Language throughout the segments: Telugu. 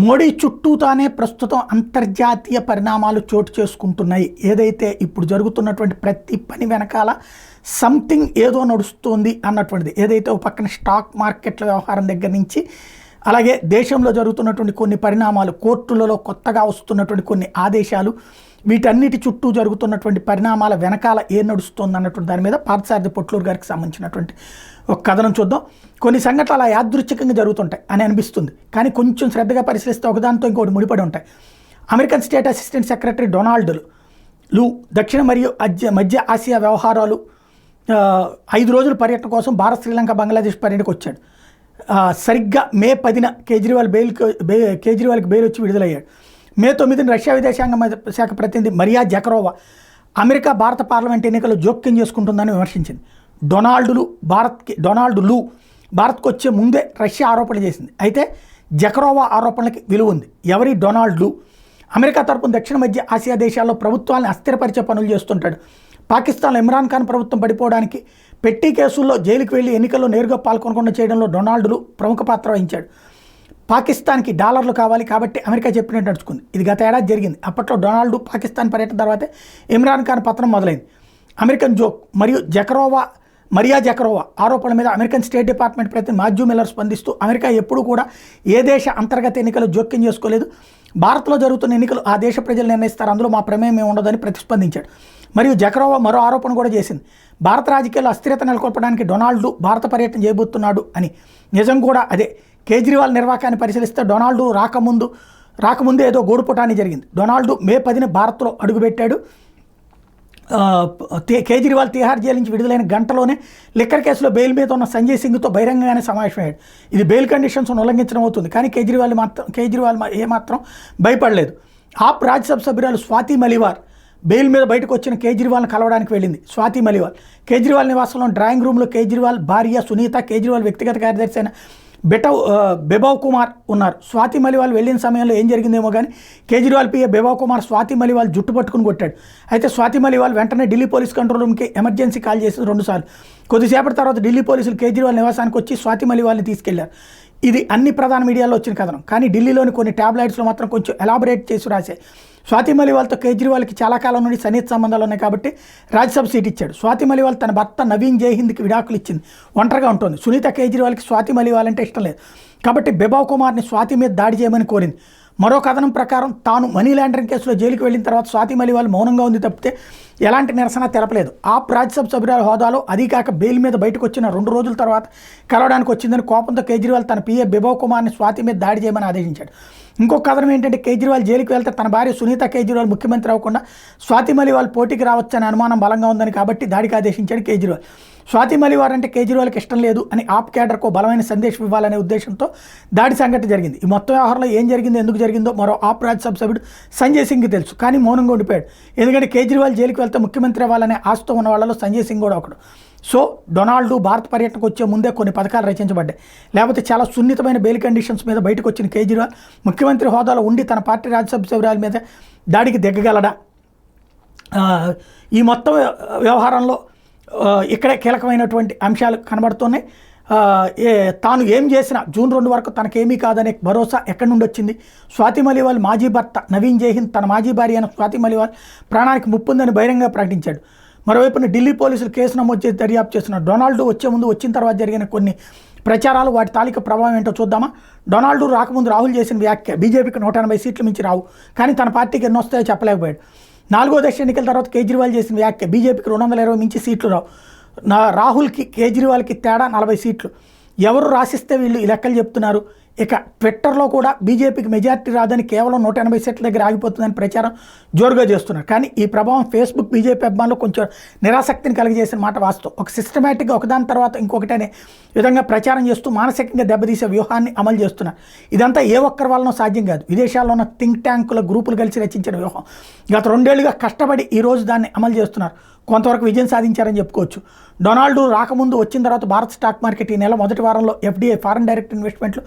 మోడీ చుట్టూతానే ప్రస్తుతం అంతర్జాతీయ పరిణామాలు చోటు చేసుకుంటున్నాయి. ఏదైతే ఇప్పుడు జరుగుతున్నటువంటి ప్రతి పని వెనకాల సంథింగ్ ఏదో నడుస్తుంది అన్నటువంటిది. ఏదైతే ఒక పక్కన స్టాక్ మార్కెట్ల వ్యవహారం దగ్గర నుంచి అలాగే దేశంలో జరుగుతున్నటువంటి కొన్ని పరిణామాలు కోర్టులలో కొత్తగా వస్తున్నటువంటి కొన్ని ఆదేశాలు వీటన్నిటి చుట్టూ జరుగుతున్నటువంటి పరిణామాల వెనకాల ఏం నడుస్తుంది అన్నటువంటి దాని మీద పార్థసారథి పొట్లూరు గారికి సంబంధించినటువంటి ఒక కథనం చూద్దాం. కొన్ని సంఘటనలు అలా యాదృచ్ఛికంగా జరుగుతుంటాయి అని అనిపిస్తుంది. కానీ కొంచెం శ్రద్ధగా పరిశీలిస్తే ఒకదానితో ఇంకోటి ముడిపడి ఉంటాయి. అమెరికన్ స్టేట్ అసిస్టెంట్ సెక్రటరీ డొనాల్డ్లు దక్షిణ మరియు అజ్య మధ్య ఆసియా వ్యవహారాలు ఐదు రోజుల పర్యటన కోసం భారత్ శ్రీలంక బంగ్లాదేశ్ పర్యటనకు వచ్చాడు. సరిగ్గా మే పదిన కేజ్రీవాల్ బెయిల్ బే కేజ్రీవాల్కి బెయిల్ వచ్చి విడుదలయ్యాడు. మే తొమ్మిదిని రష్యా విదేశాంగ శాఖ ప్రతినిధి Maria Zakharova America Bharat parliament ఎన్నికలు జోక్యం చేసుకుంటుందని విమర్శించింది. డొనాల్డులు భారత్కి డొనాల్డులు భారత్కు వచ్చే ముందే రష్యా ఆరోపణలు చేసింది. అయితే జకరోవా ఆరోపణలకి విలువ ఉంది. ఎవరి? డొనాల్డ్లు. అమెరికా తరపున దక్షిణ మధ్య ఆసియా దేశాల్లో ప్రభుత్వాన్ని అస్థిరపరిచే పనులు చేస్తుంటాడు. పాకిస్తాన్లో ఇమ్రాన్ ఖాన్ ప్రభుత్వం పడిపోవడానికి పెట్టి కేసుల్లో జైలుకు వెళ్ళి ఎన్నికల్లో నేరుగా పాల్గొనకుండా చేయడంలో డొనాల్డ్లు ప్రముఖ పాత్ర వహించాడు. పాకిస్తాన్కి డాలర్లు కావాలి కాబట్టి అమెరికా చెప్పినట్టు నడుచుకుంది. ఇది గత ఏడాది జరిగింది. అప్పట్లో డొనాల్డ్ పాకిస్తాన్ పర్యటన తర్వాతే ఇమ్రాన్ ఖాన్ పత్రం మొదలైంది. అమెరికన్ జోక్ మరియు జకరోవా మరియా జకరోవా ఆరోపణల మీద అమెరికన్ స్టేట్ డిపార్ట్మెంట్ ప్రతి మాజ్యూ మిల్లర్ స్పందిస్తూ అమెరికా ఎప్పుడూ కూడా ఏ దేశ అంతర్గత ఎన్నికలు జోక్యం చేసుకోలేదు. భారత్లో జరుగుతున్న ఎన్నికలు ఆ దేశ ప్రజలు నిర్ణయిస్తారు. అందులో మా ప్రమేయం ఏమి ఉండదని ప్రతిస్పందించాడు. మరియు జకరోవా మరో ఆరోపణ కూడా చేసింది. భారత రాజకీయాల్లో అస్థిరత నెలకొల్పడానికి డొనాల్డ్ భారత పర్యటన చేయబోతున్నాడు అని. నిజం కూడా అదే. కేజ్రీవాల్ నిర్వాకాన్ని పరిశీలిస్తే డొనాల్డ్ రాకముందు రాకముందు ఏదో గోడుపుటాని జరిగింది. డొనాల్డ్ మే పదిన భారత్లో అడుగుపెట్టాడు. కేజ్రీవాల్ తిహార్ జైలు నుంచి విడుదలైన గంటలోనే లిక్కర్ కేసులో బెయిల్ మీద ఉన్న సంజయ్ సింగ్తో బహిరంగంగానే సమావేశమయ్యాడు. ఇది బెయిల్ కండిషన్స్ ఉల్లంఘించడం అవుతుంది కానీ కేజ్రీవాల్ మాత్రం కేజ్రీవాల్ ఏమాత్రం భయపడలేదు. ఆప్ రాజ్యసభ సభ్యురాలు స్వాతి మలివార్ బెయిల్ మీద బయటకు వచ్చిన కేజ్రీవాల్ని కలవడానికి వెళ్ళింది. స్వాతి మలివాల్ కేజ్రీవాల్ నివాసంలో డ్రాయింగ్ రూమ్లో కేజ్రీవాల్ భార్య సునీత కేజ్రీవాల్ వ్యక్తిగత కార్యదర్శి అయిన బెటవ్ బెబావ్ కుమార్ ఉన్నారు. స్వాతి మలివాల్ వెళ్ళిన సమయంలో ఏం జరిగిందేమో కానీ కేజ్రీవాల్ పిఏ బెబావ్ కుమార్ స్వాతి మలివాల్ జుట్టు పట్టుకుని కొట్టాడు. అయితే స్వాతి మలివాల్ వెంటనే ఢిల్లీ పోలీస్ కంట్రోల్ రూమ్కి ఎమర్జెన్సీ కాల్ చేసింది రెండుసార్లు. కొద్దిసేపటి తర్వాత ఢిల్లీ పోలీసులు కేజ్రీవాల్ నివాసానికి వచ్చి స్వాతి మలివాల్ని తీసుకెళ్ళారు. ఇది అన్ని ప్రధాన మీడియాలో వచ్చిన కథనం. కానీ ఢిల్లీలోని కొన్ని ట్యాబ్లెట్స్లో మాత్రం కొంచెం ఎలాబరేట్ చేసి రాశాయి స్వాతి మలివాల్తో కేజ్రీవాల్కి చాలా కాలం నుండి సన్నిహిత సంబంధాలు ఉన్నాయి కాబట్టి రాజ్యసభ సీట్ ఇచ్చాడు. స్వాతి మలివాల్ తన భర్త నవీన్ జైహింద్కి విడాకులు ఇచ్చింది. ఒంటరిగా ఉంటుంది. సునీత కేజ్రీవాల్కి స్వాతి మలివాల్ అంటే ఇష్టం లేదు. కాబట్టి బిబావ్ కుమార్ని స్వాతి మీద దాడి చేయమని కోరింది. మరో కథనం ప్రకారం తాను మనీ లాండరింగ్ కేసులో జైలుకి వెళ్ళిన తర్వాత స్వాతి మలివాల్ మౌనంగా ఉంది తప్పితే ఎలాంటి నిరసన తెలపలేదు. ఆప్ రాజ్యసభ సభ్యురాల హోదాలో అది కాక బెయిల్ మీద బయటకు వచ్చిన రెండు రోజుల తర్వాత కలవడానికి వచ్చిందని కోపంతో కేజ్రీవాల్ తన పిఏ బిభవ్ కుమార్ని స్వాతి మీద దాడి చేయమని ఆదేశించాడు. ఇంకొక కథనం ఏంటంటే కేజ్రీవాల్ జైలుకి వెళ్తే తన భార్య సునీత కేజ్రీవాల్ ముఖ్యమంత్రి అవ్వకుండా స్వాతి మలివాల్ పోటీకి రావచ్చనే అనుమానం బలంగా ఉందని కాబట్టి దాడికి ఆదేశించాడు కేజ్రీవాల్. స్వాతి మలివార్ అంటే కేజ్రీవాల్కి ఇష్టం లేదు అని ఆప్ క్యాడర్కు బలమైన సందేశం ఇవ్వాలనే ఉద్దేశంతో దాడి సంఘటన జరిగింది. ఈ మొత్తం వ్యవహారంలో ఏం జరిగిందో ఎందుకు జరిగిందో మరో ఆప్ రాజ్యసభ సభ్యుడు సంజయ్ సింగ్ తెలుసు. కానీ మౌనంగా ఉండిపోయాడు ఎందుకంటే కేజ్రీవాల్ జైలుకి వెళ్తే ముఖ్యమంత్రి అవ్వాలనే ఆశతో ఉన్న వాళ్ళలో సంజయ్ సింగ్ కూడా ఒకడు. సో డొనాల్డ్ భారత పర్యటనకు వచ్చే ముందే కొన్ని పథకాలు రచించబడ్డాయి. లేకపోతే చాలా సున్నితమైన బెయిల్ కండిషన్స్ మీద బయటకు వచ్చిన కేజ్రీవాల్ ముఖ్యమంత్రి హోదాలో ఉండి తన పార్టీ రాజ్యసభ సభ్యురాల మీద దాడికి దిగ్గగలడా ఈ మొత్తం వ్యవహారంలో ఇక్కడే కీలకమైనటువంటి అంశాలు కనబడుతున్నాయి. ఏ తాను ఏం చేసినా జూన్ రెండు వరకు తనకేమీ కాదనే భరోసా ఎక్కడి నుండి వచ్చింది? స్వాతి మలివాల్ మాజీ భర్త నవీన్ జైహింద్ తన మాజీ భార్య అయిన స్వాతి మలివాల్ ప్రాణానికి ముప్పుందని బహిరంగ ప్రకటించాడు. మరోవైపున ఢిల్లీ పోలీసులు కేసు నమోదు చేసి దర్యాప్తు చేసిన డొనాల్డ్ వచ్చే ముందు వచ్చిన తర్వాత జరిగిన కొన్ని ప్రచారాలు వాటి తాలిక ప్రభావం ఏంటో చూద్దామా? డొనాల్డ్ రాకముందు రాహుల్ చేసిన వ్యాఖ్య బీజేపీకి నూట ఎనభై సీట్లు మించి రావు. కానీ తన పార్టీకి ఎన్నొస్తాయో చెప్పలేకపోయాడు. నాలుగో దశ ఎన్నికల తర్వాత కేజ్రీవాల్ చేసిన వ్యాఖ్య బీజేపీకి రెండు వందల ఇరవై మించి సీట్లు రావు. నా రాహుల్కి కేజ్రీవాల్కి తేడా నలభై సీట్లు. ఎవరు రాసిస్తే వీళ్ళు ఈ లెక్కలు చెప్తున్నారు? ఇక ట్విట్టర్లో కూడా బీజేపీకి మెజార్టీ రాదని కేవలం నూట ఎనభై సీట్ల దగ్గర ఆగిపోతుందని ప్రచారం జోరుగా చేస్తున్నారు. కానీ ఈ ప్రభావం ఫేస్బుక్ బీజేపీ అభిమానులు కొంచెం నిరాసక్తిని కలిగజేసిన మాట వాస్తవం. ఒక సిస్టమేటిక్గా ఒకదాని తర్వాత ఇంకొకటి అనే విధంగా ప్రచారం చేస్తూ మానసికంగా దెబ్బతీసే వ్యూహాన్ని అమలు చేస్తున్నారు. ఇదంతా ఏ ఒక్కరి వలన సాధ్యం కాదు. విదేశాల్లో ఉన్న థింక్ ట్యాంకుల గ్రూపులు కలిసి రచించిన వ్యూహం గత రెండేళ్ళుగా కష్టపడి ఈరోజు దాన్ని అమలు చేస్తున్నారు. కొంతవరకు విజయం సాధించారని చెప్పుకోవచ్చు. డొనాల్డ్ రాకముందు వచ్చిన తర్వాత భారత్ స్టాక్ మార్కెట్ ఈ నెల మొదటి వారంలో ఎఫ్డీఐ ఫారెన్ డైరెక్ట్ ఇన్వెస్ట్మెంట్లు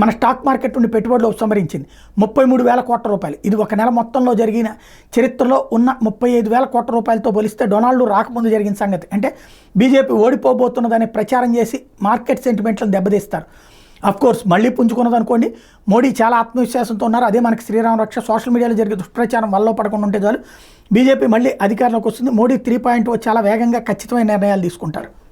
మన స్టాక్ మార్కెట్ నుండి పెట్టుబడులు ఉపసంహరించింది. ముప్పై మూడు వేల కోట్ల రూపాయలు. ఇది ఒక నెల మొత్తంలో జరిగిన చరిత్రలో ఉన్న ముప్పై ఐదు వేల కోట్ల రూపాయలతో పోలిస్తే డొనాల్డ్ రాకముందు జరిగిన సంగతి. అంటే బీజేపీ ఓడిపోబోతున్నదనే ప్రచారం చేసి మార్కెట్ సెంటిమెంట్లను దెబ్బతీస్తారు. కోర్స్ మళ్ళీ పుంజుకున్నది అనుకోండి మోడీ చాలా ఆత్మవిశ్వాసంతో ఉన్నారు. అదే మనకి శ్రీరామ రక్ష సోషల్ మీడియాలో జరిగే దుష్ప్రచారం వల్ల పడకుండా ఉంటే చాలు. బీజేపీ మళ్ళీ అధికారంలోకి వస్తుంది. మోడీ త్రీ పాయింట్ చాలా వేగంగా ఖచ్చితమైన నిర్ణయాలు తీసుకుంటారు.